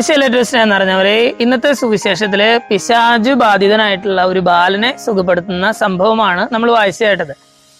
എന്ന് പറഞ്ഞവരെ ഇന്നത്തെ സുവിശേഷത്തിൽ പിശാജു ബാധിതനായിട്ടുള്ള ഒരു ബാലനെ സുഖപ്പെടുത്തുന്ന സംഭവമാണ് നമ്മൾ വായിച്ചു കേട്ടത്.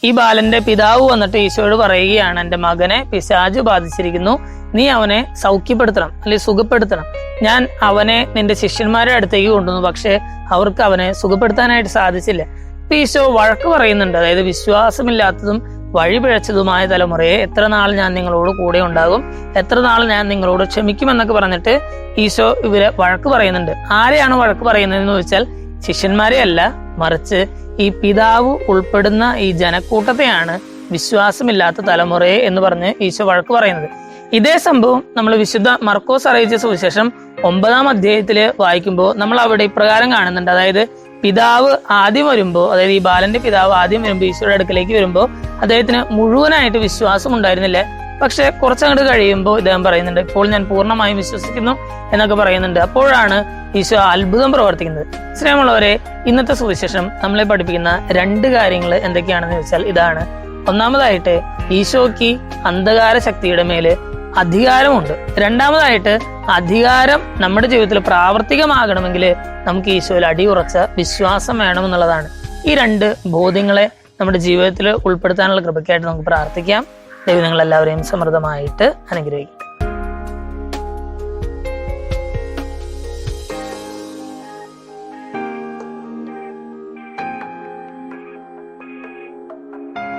ഈ ബാലന്റെ പിതാവ് വന്നിട്ട് ഈശോയോട് പറയുകയാണ് എന്റെ മകനെ പിശാജു ബാധിച്ചിരിക്കുന്നു. നീ അവനെ സൗഖ്യപ്പെടുത്തണം അല്ലെങ്കിൽ സുഖപ്പെടുത്തണം. ഞാൻ അവനെ നിന്റെ ശിഷ്യന്മാരുടെ അടുത്തേക്ക് കൊണ്ടുവന്നു പക്ഷേ അവർക്ക് അവനെ സുഖപ്പെടുത്താനായിട്ട് സാധിച്ചില്ല. ഇപ്പൊ ഈശോ വഴക്ക് പറയുന്നുണ്ട് അതായത് വിശ്വാസമില്ലാത്തതും വഴിപിഴച്ചതുമായ തലമുറയെ എത്ര നാൾ ഞാൻ നിങ്ങളോട് കൂടെ ഉണ്ടാകും? എത്ര നാൾ ഞാൻ നിങ്ങളോട് ക്ഷമിക്കുമെന്നൊക്കെ പറഞ്ഞിട്ട് ഈശോ ഇവരെ വഴക്ക് പറയുന്നുണ്ട്. ആരെയാണ് വഴക്ക് പറയുന്നതെന്ന് വെച്ചാൽ ശിഷ്യന്മാരെ അല്ല മറിച്ച് ഈ പിതാവ് ഉൾപ്പെടുന്ന ഈ ജനക്കൂട്ടത്തെയാണ് വിശ്വാസമില്ലാത്ത തലമുറയെ എന്ന് പറഞ്ഞ് ഈശോ വഴക്ക് പറയുന്നത്. ഇതേ സംഭവം നമ്മൾ വിശുദ്ധ മർക്കോസ് അറിയിച്ച സുവിശേഷം ഒമ്പതാം അധ്യായത്തിൽ വായിക്കുമ്പോൾ നമ്മൾ അവിടെ ഇപ്രകാരം കാണുന്നുണ്ട്. അതായത് പിതാവ് ആദ്യം വരുമ്പോൾ അതായത് ഈ ബാലന്റെ പിതാവ് ആദ്യം വരുമ്പോൾ ഈശോയുടെ അടുക്കലേക്ക് വരുമ്പോൾ അദ്ദേഹത്തിന് മുഴുവനായിട്ട് വിശ്വാസം ഉണ്ടായിരുന്നില്ല. പക്ഷെ കുറച്ചങ്ങോട്ട് കഴിയുമ്പോൾ ഇദ്ദേഹം പറയുന്നുണ്ട് ഇപ്പോൾ ഞാൻ പൂർണമായും വിശ്വസിക്കുന്നു എന്നൊക്കെ പറയുന്നുണ്ട്. അപ്പോഴാണ് ഈശോ അത്ഭുതം പ്രവർത്തിക്കുന്നത്. സ്നേഹമുള്ളവരെ ഇന്നത്തെ സുവിശേഷം നമ്മളെ പഠിപ്പിക്കുന്ന രണ്ട് കാര്യങ്ങൾ എന്തൊക്കെയാണെന്ന് വെച്ചാൽ ഇതാണ്. ഒന്നാമതായിട്ട് ഈശോയ്ക്ക് അന്ധകാര ശക്തിയുടെ മേൽ അധികാരമുണ്ട്. രണ്ടാമതായിട്ട് അധികാരം നമ്മുടെ ജീവിതത്തിൽ പ്രാവർത്തികമാകണമെങ്കിൽ നമുക്ക് ഈശോയിൽ അടിയുറച്ച വിശ്വാസം വേണമെന്നുള്ളതാണ് ഈ രണ്ട് ബോധ്യങ്ങളെ നമ്മുടെ ജീവിതത്തിൽ ഉൾപ്പെടുത്താനുള്ള കൃപയ്ക്കായിട്ട് നമുക്ക് പ്രാർത്ഥിക്കാം. ദൈവം നിങ്ങളെല്ലാവരെയും സമൃദ്ധമായിട്ട് അനുഗ്രഹിക്കും